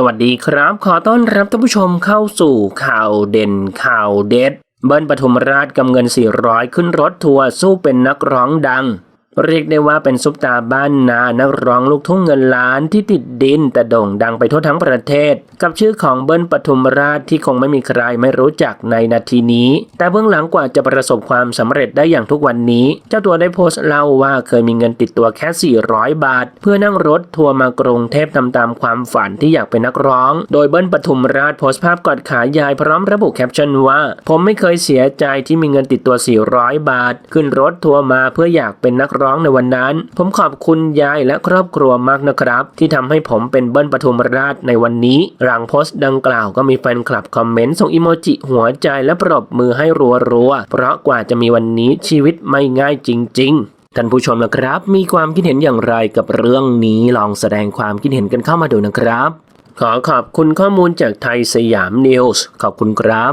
สวัสดีครับ ขอต้อนรับท่านผู้ชมเข้าสู่ข่าวเด่นข่าวเด็ด เบิ้ลปทุมราชกำเงิน 400 ขึ้นรถทัวร์สู้เป็นนักร้องดัง เรียกได้ว่าเป็นซุปตาบ้านนา นักร้องลูกทุ่งเงินล้านที่ติดดิน แต่โด่งดังไปทั่วทั้งประเทศ กับชื่อของเบิ้ลปทุมราชที่คงไม่มีใครไม่รู้จักในนาทีนี้ แต่เบื้องหลังกว่าจะประสบความสำเร็จได้อย่างทุกวันนี้ เจ้าตัวได้โพสต์เล่าว่าเคยมีเงินติดตัวแค่ 400 บาท เพื่อนั่งรถทัวร์มากรุงเทพทำตามความฝันที่อยากเป็นนักร้อง โดยเบิ้ลปทุมราชโพสต์ภาพกอดขายายพร้อมระบุแคปชั่นว่า ผมไม่เคยเสียใจที่มีเงินติดตัว 400 บาท ขึ้นรถทัวร์มาเพื่ออยากเป็นนักร้องในวันนั้น ผมขอบคุณยายและครอบครัวมากนะครับ ที่ทำให้ผมเป็นเบิ้ลปทุมราชในวันนี้หลังโพสต์ดังกล่าวก็มีแฟนคลับคอมเมนต์ส่งอิโมจิหัวใจและปรบมือให้รัวๆเพราะกว่าจะมีวันนี้ชีวิตไม่ง่ายจริง ๆท่านผู้ชมนะครับ มีความคิดเห็นอย่างไรกับเรื่องนี้ลองแสดงความคิดเห็นกันเข้ามาดูนะครับ ขอขอบคุณข้อมูลจากไทยสยามนิวส์ขอบคุณครับ